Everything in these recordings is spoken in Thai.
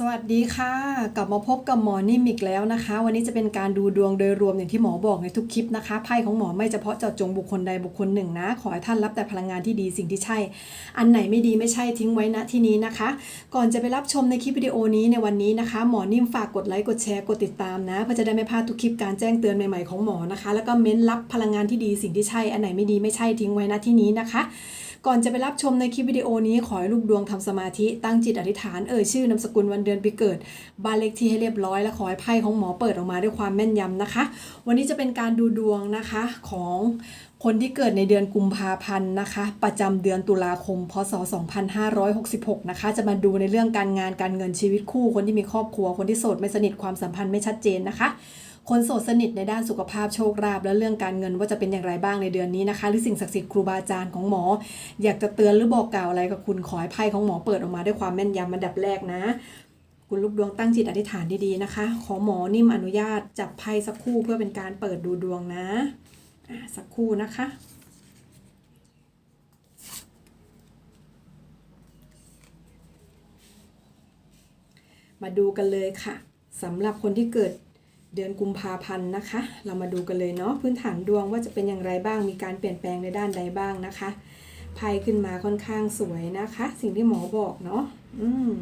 สวัสดีค่ะ กลับมาพบกับหมอนิ่มอีกแล้วนะคะ วันนี้จะเป็นการดูดวงโดยรวมอย่างที่หมอบอกในทุกคลิปนะคะไพ่ของหมอไม่เฉพาะเจาะจงบุคคลใดบุคคลหนึ่งนะ ขอให้ท่านรับแต่พลังงานที่ดีสิ่งที่ใช่ อันไหนไม่ดีไม่ใช่ทิ้งไว้ณที่นี้นะคะ ก่อนจะไปรับชมในคลิปวิดีโอนี้ในวันนี้นะคะ หมอนิ่มฝากกดไลค์กดแชร์กดติดตามนะเพื่อจะได้ไม่พลาดทุกคลิปการแจ้งเตือนใหม่ๆของหมอนะคะ แล้วก็เม้นรับพลังงานที่ดีสิ่งที่ใช่ อันไหนไม่ดีไม่ใช่ทิ้งไว้ณที่นี้นะคะ ก่อนจะไปรับชมในคลิปวิดีโอนี้ขอให้ลูกดวงทำสมาธิตั้งจิตอธิษฐานเอ่ยชื่อนามสกุลวันเดือนปีเกิด บ้านเลขที่ให้เรียบร้อยและขอให้ไพ่ของหมอเปิดออกมาด้วยความแม่นยำนะคะ วันนี้จะเป็นการดูดวงนะคะของคนที่เกิดในเดือนกุมภาพันธ์นะคะ ประจำเดือนตุลาคม พศ 2566 นะคะ จะมาดูในเรื่องการงานการเงินชีวิตคู่ คนที่มีครอบครัว คนที่โสดไม่สนิทความสัมพันธ์ไม่ชัดเจนนะคะ คนโสดสนิทในด้านสุขภาพโชคลาภและเรื่องการเงินว่าจะเป็นอย่างไรบ้างในเดือนนี้นะคะ หรือสิ่งศักดิ์สิทธิ์ครูบาอาจารย์ของหมอ อยากจะเตือนหรือบอกกล่าวอะไรกับคุณขอให้ไพ่ของหมอเปิดออกมาด้วยความแม่นยำอันดับแรกนะ คุณลูกดวงตั้งจิตอธิษฐานดีๆนะคะ ขอหมอนิ่มอนุญาตจับไพ่สักครู่เพื่อเป็นการเปิดดูดวงนะอะสักครู่นะคะมาดูกันเลยค่ะสำหรับคนที่เกิด เดือนกุมภาพันธ์นะคะ เรามาดูกันเลยเนาะพื้นฐานดวงว่าจะเป็นอย่างไรบ้าง มีการเปลี่ยนแปลงในด้านใดบ้างนะคะไพ่ขึ้นมาค่อนข้างสวยนะคะ สิ่งที่หมอบอกเนาะอืม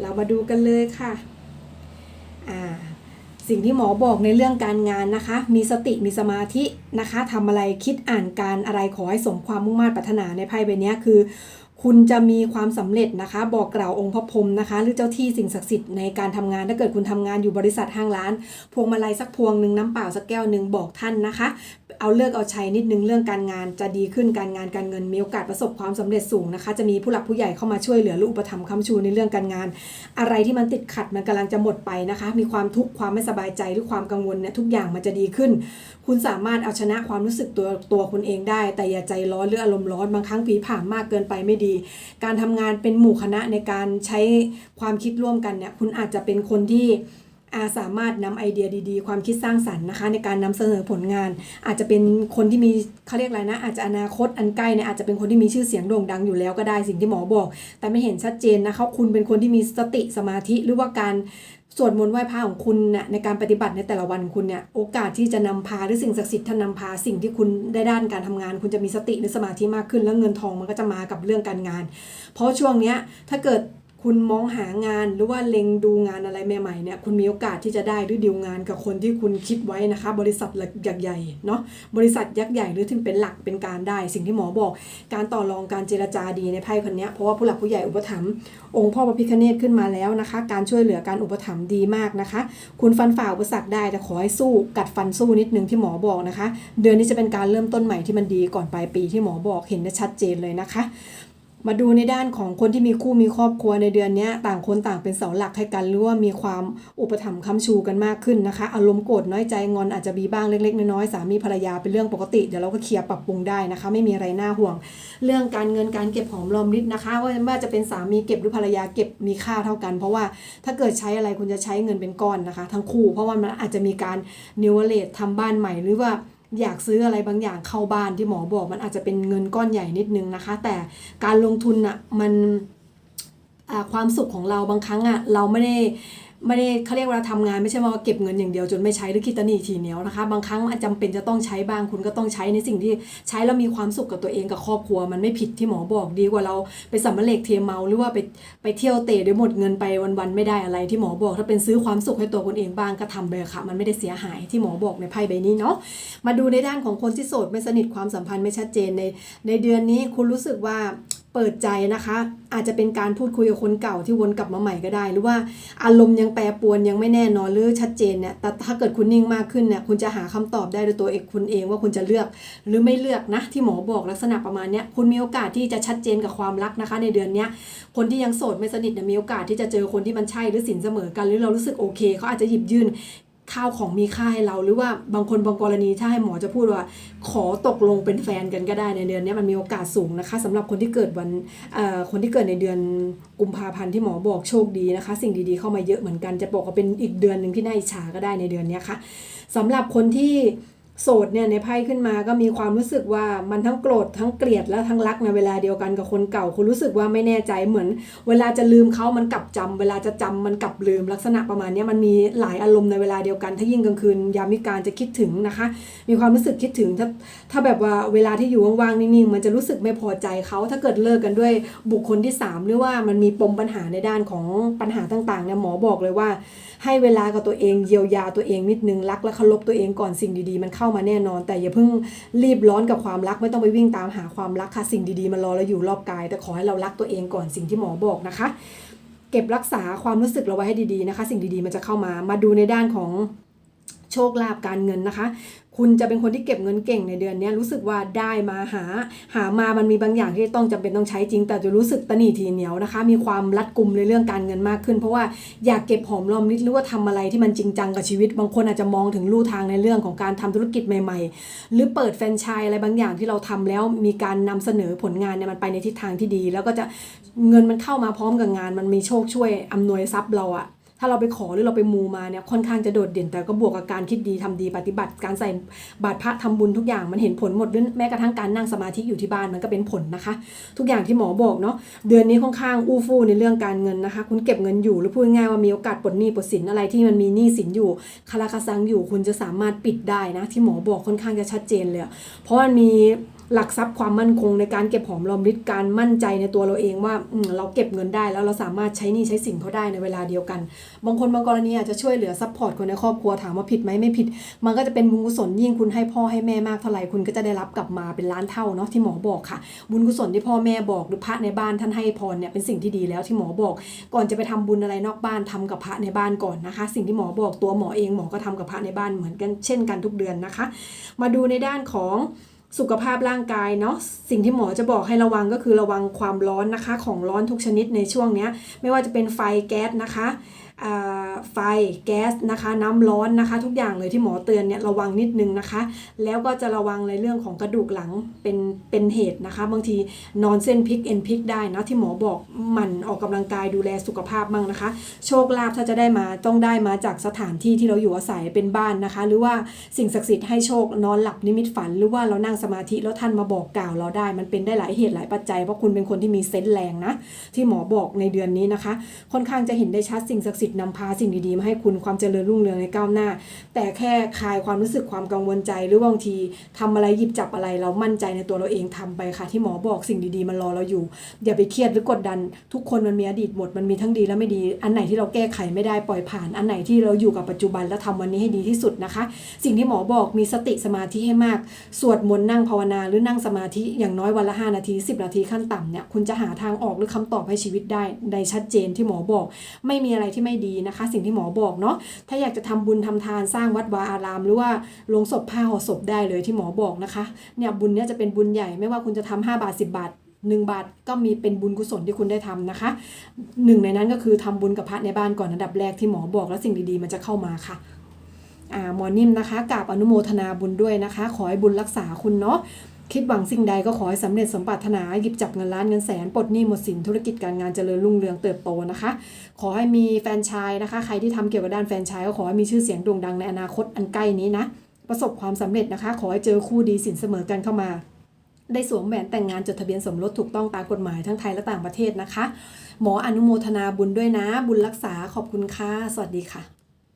เรามาดูกันเลยค่ะอ่าสิ่งที่หมอบอกในเรื่องการงานนะคะ มีสติมีสมาธินะคะทำอะไรคิดอ่านการอะไรขอให้สมความมุ่งมั่นปรารถนาในไพ่ใบเนี้ยคือ คุณจะมีความสำเร็จนะคะ บอกกล่าวองค์พระพรหมนะคะ หรือเจ้าที่สิ่งศักดิ์สิทธิ์ในการทำงานถ้าเกิดคุณทำงานอยู่บริษัทห้างร้าน พวงมาลัยสักพวงหนึ่งน้ำเปล่าสักแก้วหนึ่งบอกท่านนะคะ เอาเลิกเอาใช้นิดนึงเรื่องการงานจะดีขึ้นการงานการเงินมีโอกาสประสบความสำเร็จสูงนะคะ จะมีผู้หลักผู้ใหญ่เข้ามาช่วยเหลือหรืออุปถัมภ์ค้ำชูในเรื่องการงาน อะไรที่มันติดขัดมันกำลังจะหมดไปนะคะ มีความทุกข์ความไม่สบายใจหรือความกังวลเนี่ยทุกอย่างมันจะดีขึ้น คุณสามารถเอาชนะความรู้สึกตัวตัวคุณเองได้ แต่อย่าใจร้อนหรืออารมณ์ร้อนบางครั้งผีผ่ามากเกินไปไม่ดี การทำงานเป็นหมู่คณะในการใช้ความคิดร่วมกันเนี่ยคุณอาจจะเป็นคนที่ อาสามารถนำไอเดียดีๆ ความคิดสร้างสรรค์นะคะ ในการนำเสนอผลงาน อาจจะเป็นคนที่มีเขาเรียกอะไรนะ อาจจะอนาคตอันใกล้เนี่ยอาจจะเป็นคนที่มีชื่อเสียงโด่งดังอยู่แล้วก็ได้สิ่งที่หมอบอก แต่ไม่เห็นชัดเจนนะคะคุณเป็นคนที่มีสติสมาธิหรือว่าการสวดมนต์ไหว้พระของคุณเนี่ยในการปฏิบัติในแต่ละวันคุณเนี่ยโอกาสที่จะนำพาหรือสิ่งศักดิ์สิทธิ์ท่านนำพาสิ่งที่คุณได้ด้านการทำงาน คุณจะมีสติหรือสมาธิมากขึ้น แล้วเงินทองมันก็จะมากับเรื่องการงาน เพราะช่วงเนี้ยถ้าเกิด คุณมองหางานหรือว่าเล็งดูงานอะไรใหม่ๆเนี่ยคุณมีโอกาสที่จะได้หรือดีลงานกับคนที่คุณคิดไว้นะคะ บริษัทยักษ์ใหญ่เนาะบริษัทยักษ์ใหญ่หรือที่เป็นหลักเป็นการได้ สิ่งที่หมอบอก การต่อรองการเจรจาดีในไพ่คนนี้เพราะว่าผู้หลักผู้ใหญ่อุปถัมภ์องค์พ่อพระพิฆเนศขึ้นมาแล้วนะคะ การช่วยเหลือการอุปถัมภ์ดีมากนะคะ คุณฟันฝ่าอุปสรรคได้แต่ขอให้สู้กัดฟันสู้นิดนึงที่หมอบอกนะคะ เดือนนี้จะเป็นการเริ่มต้นใหม่ที่มันดีก่อนปลายปีที่หมอบอกเห็นได้ชัดเจนเลยนะคะ มาดูในด้านของคนที่มีคู่มีครอบครัวในเดือนนี้ต่างคนต่างเป็นเสาหลักให้กันหรือว่ามีความอุปถัมภ์ค้ำชูกันมากขึ้นนะคะ อารมณ์โกรธน้อยใจงอนอาจจะมีบ้างเล็กๆน้อยๆสามีภรรยาเป็นเรื่องปกติเดี๋ยวเราก็เคลียร์ปรับปรุงได้นะคะ ไม่มีอะไรน่าห่วง เรื่องการเงินการเก็บหอมรอมริบนะคะว่าว่าจะเป็นสามีเก็บหรือภรรยาเก็บมีค่าเท่ากัน เพราะว่าถ้าเกิดใช้อะไรคุณจะใช้เงินเป็นก้อนนะคะ ทั้งคู่ เพราะว่ามันอาจจะมีการนิวเลตทำบ้านใหม่หรือว่า อยากซื้ออะไรบางอย่างเข้าบ้านที่หมอบอกมันอาจจะเป็นเงินก้อนใหญ่นิดนึงนะคะ แต่การลงทุนอะมันอ่าความสุขของเราบางครั้งอะเราไม่ได้ ไม่ได้เขาเรียกว่าทำงานไม่ใช่ว่าเก็บเงินอย่างเดียวจนไม่ใช้หรือคิดตะหนีทีเหนียวนะคะ บางครั้งอาจจำเป็นจะต้องใช้บ้างคุณก็ต้องใช้ในสิ่งที่ใช้แล้วมีความสุขกับตัวเองกับครอบครัว มันไม่ผิดที่หมอบอกดีกว่าเราไปสัมมาเลกเทมเมาหรือว่าไปไปเที่ยวเตะเดี๋ยหมดเงินไปวันๆไม่ได้อะไรที่หมอบอก ถ้าเป็นซื้อความสุขให้ตัวคนเองบ้างก็ทำไปค่ะ มันไม่ได้เสียหายที่หมอบอกในไพ่ใบนี้เนาะมาดูในด้านของคนที่โสดไม่สนิทความสัมพันธ์ไม่ชัดเจนในในเดือนนี้คุณรู้สึกว่า เปิดใจนะคะ อาจจะเป็นการพูดคุยกับคนเก่าที่วนกลับมาใหม่ก็ได้ หรือว่าอารมณ์ยังแปรปรวนยังไม่แน่นอนหรือชัดเจนเนี่ยแต่ถ้าเกิดคุณนิ่งมากขึ้นเนี่ยคุณจะหาคำตอบได้ด้วยตัวเองคุณเองว่าคุณจะเลือก หรือไม่เลือกนะที่หมอบอกลักษณะประมาณเนี้ยคุณมีโอกาสที่จะชัดเจนกับความรักนะคะ ในเดือนเนี้ยคนที่ยังโสดไม่สนิทเนี่ยมีโอกาสที่จะเจอคนที่มันใช่หรือสินเสมอกัน หรือเรารู้สึกโอเคเขาอาจจะหยิบยื่น ข้าวของมีค่าให้เราหรือว่าบางคนบางกรณีถ้าให้หมอจะพูดว่า ขอตกลงเป็นแฟนกันก็ได้ในเดือนนี้มันมีโอกาสสูงนะคะสำหรับคนที่เกิดวันเอ่อคนที่เกิดในเดือนกุมภาพันธ์ที่หมอบอกโชคดีนะคะ สิ่งดีๆเข้ามาเยอะเหมือนกันจะบอกว่าเป็นอีกเดือนหนึ่งที่น่าอิจฉาก็ได้ในเดือนนี้ค่ะสำหรับคนที่ โสดเนี่ยในไพ่ขึ้นมาก็มีความรู้สึกว่ามันทั้งโกรธทั้งเกลียดและทั้งรักในเวลาเดียวกันกับคนเก่าคุณรู้สึกว่าไม่แน่ใจเหมือน เวลาจะลืมเขามันกลับจำเวลาจะจำมันกลับลืมลักษณะประมาณนี้มันมีหลายอารมณ์ในเวลาเดียวกัน ถ้ายิ่งกลางคืนยามวิการจะคิดถึงนะคะ มีความรู้สึกคิดถึงถ้าถ้าแบบว่าเวลาที่อยู่ว่างๆนิ่งๆมันจะรู้สึกไม่พอใจเขาถ้าเกิดเลิกกันด้วยบุคคลที่สามหรือว่ามันมีปมปัญหาในด้านของปัญหาต่างๆเนี่ยหมอบอกเลยว่า ให้เวลากับตัวเองเยียวยาตัวเองนิดนึงรักและเคารพตัวเองก่อนสิ่งดีๆ มันเข้ามาแน่นอน แต่อย่าเพิ่งรีบร้อนกับความรักไม่ต้องไปวิ่งตามหาความรักค่ะสิ่งดีๆมารอเราอยู่รอบกาย แต่ขอให้เรารักตัวเองก่อนสิ่งที่หมอบอกนะคะ เก็บรักษาความรู้สึกเราไว้ให้ดีๆนะคะ สิ่งดีๆมันจะเข้ามามาดูในด้านของ โชคลาภการเงินนะคะ คุณจะเป็นคนที่เก็บเงินเก่งในเดือนนี้รู้สึกว่าได้มาหา หามามันมีบางอย่างที่ต้องจำเป็นต้องใช้จริง แต่จะรู้สึกตนีทีเหนียวนะคะ มีความรัดกุมในเรื่องการเงินมากขึ้น เพราะว่าอยากเก็บหอมรอมริบหรือว่าทำอะไรที่มันจริงจังกับชีวิต บางคนอาจจะมองถึงลู่ทางในเรื่องของการทำธุรกิจใหม่ ๆ หรือเปิดแฟรนไชส์อะไรบางอย่างที่เราทำแล้วมีการนำเสนอผลงานเนี่ยมันไปในทิศทางที่ดี แล้วก็จะเงินมันเข้ามาพร้อมกับงาน มันมีโชคช่วยอำนวยทรัพย์เราอะ ถ้าเราไปขอหรือเราไปมูมาเนี่ยค่อนข้างจะโดดเด่น แต่ก็บวกกับการคิดดีทำดีปฏิบัติการใส่บาตรพระทำบุญทุกอย่างมันเห็นผลหมดหรือแม้กระทั่งการนั่งสมาธิอยู่ที่บ้านมันก็เป็นผลนะคะ ทุกอย่างที่หมอบอกเนาะเดือนนี้ค่อนข้างอู้ฟู่ในเรื่องการเงินนะคะ คุณเก็บเงินอยู่หรือพูดง่ายว่ามีโอกาสปลดหนี้ปลดสินอะไรที่มันมีหนี้สินอยู่คาราคาซังอยู่คุณจะสามารถปิดได้นะ ที่หมอบอกค่อนข้างจะชัดเจนเลย เพราะมันมี หลักทรัพย์ความมั่นคงในการเก็บหอมรอมริบการมั่นใจในตัวเราเองว่าเราเก็บเงินได้แล้วเราสามารถใช้นี้ใช้สินเขาได้ในเวลาเดียวกัน บางคนบางกรณีอาจจะช่วยเหลือซัพพอร์ตคนในครอบครัวถามว่าผิดไหมไม่ผิด มันก็จะเป็นบุญกุศลยิ่งคุณให้พ่อให้แม่มากเท่าไหร่คุณก็จะได้รับกลับมาเป็นล้านเท่าเนาะที่หมอบอกค่ะ บุญกุศลที่พ่อแม่บอกหรือพระในบ้านท่านให้พรเนี่ยเป็นสิ่งที่ดีแล้วที่หมอบอก ก่อนจะไปทำบุญอะไรนอกบ้านทำกับพระในบ้านก่อนนะคะ สิ่งที่หมอบอกตัวหมอเองหมอก็ทำกับพระในบ้านเหมือนกันเช่นกันทุกเดือนนะคะ มาดูในด้านของ สุขภาพร่างกายเนาะสิ่งที่หมอจะบอกให้ระวังก็คือระวังความร้อนนะคะ ของร้อนทุกชนิดในช่วงเนี้ย ไม่ว่าจะเป็นไฟแก๊สนะคะ ไฟแก๊สนะคะน้ำร้อนนะคะ ทุกอย่างเลยที่หมอเตือนเนี่ยระวังนิดนึงนะคะ แล้วก็จะระวังในเรื่องของกระดูกหลังเป็นเป็นเหตุนะคะ บางทีนอนเส้นพลิกเอ็นพลิกได้นะที่หมอบอกหมั่นออกกำลังกายดูแลสุขภาพมั่งนะคะ โชคลาภถ้าจะได้มาต้องได้มาจากสถานที่ที่เราอยู่อาศัยเป็นบ้านนะคะ หรือว่าสิ่งศักดิ์สิทธิ์ให้โชคนอนหลับนิมิตฝัน หรือว่าเรานั่งสมาธิแล้วท่านมาบอกกล่าวเราได้ มันเป็นได้หลายเหตุหลายปัจจัยเพราะคุณเป็นคนที่มีเซนส์แรงนะที่หมอบอกในเดือนนี้นะคะ ค่อนข้างจะเห็นได้ชัดสิ่งศักดิ์สิทธินำพาสิ่งดีๆ มาให้คุณความเจริญรุ่งเรืองในก้าวหน้า แต่แค่คลายความรู้สึกความกังวลใจหรือบางทีทำอะไรหยิบจับอะไรเรามั่นใจในตัวเราเองทำไปค่ะ ที่หมอบอกสิ่งดีๆมันรอเราอยู่อย่าไปเครียดหรือกดดัน ทุกคนมันมีอดีตหมดมันมีทั้งดีและไม่ดี อันไหนที่เราแก้ไขไม่ได้ปล่อยผ่าน อันไหนที่เราอยู่กับปัจจุบันแล้วทำวันนี้ให้ดีที่สุดนะคะ สิ่งที่หมอบอกมีสติสมาธิให้มาก สวดมนต์นั่งภาวนาหรือนั่งสมาธิอย่างน้อยวันละ 5 นาที 10 นาทีขั้นต่ำเนี่ยคุณจะหาทางออกหรือคำตอบให้ชีวิตได้ในชัดเจนที่หมอบอก ไม่มีอะไรที่ไม่ดีนะคะ สิ่งที่หมอบอกเนาะถ้าอยากจะทำบุญทำทานสร้างวัดวาอาราม หรือว่าลงศพผ้าห่อศพได้เลยที่หมอบอกนะคะเนี่ยบุญเนี่ยจะเป็นบุญใหญ่ไม่ว่าคุณจะทำ5บาท 10 บาท1บาทก็มีเป็นบุญกุศลที่คุณได้ทำนะคะหนึ่งในนั้นก็คือทำบุญกับพระในบ้านก่อนอันดับแรกที่หมอบอกแล้วสิ่งดีๆ มันจะเข้ามาค่ะหมอนิ่มนะคะกราบอนุโมทนาบุญด้วยนะคะ ขอให้บุญรักษาคุณเนาะ คิดหวังสิ่งใดก็ขอให้สำเร็จสมปรารถนาหยิบจับเงินล้านเงินแสนปลดหนี้หมดสินธุรกิจการงานเจริญรุ่งเรืองเติบโตนะคะ ขอให้มีแฟนชายนะคะ ใครที่ทำเกี่ยวกับด้านแฟนชายก็ขอให้มีชื่อเสียงโด่งดังในอนาคตอันใกล้นี้นะประสบความสำเร็จนะคะ ขอให้เจอคู่ดีสินเสมอกันเข้ามา ได้สวมแหวนแต่งงานจดทะเบียนสมรสถูกต้องตามกฎหมายทั้งไทยและต่างประเทศนะคะ หมออนุโมทนาบุญด้วยนะ บุญรักษาขอบคุณค่ะสวัสดีค่ะ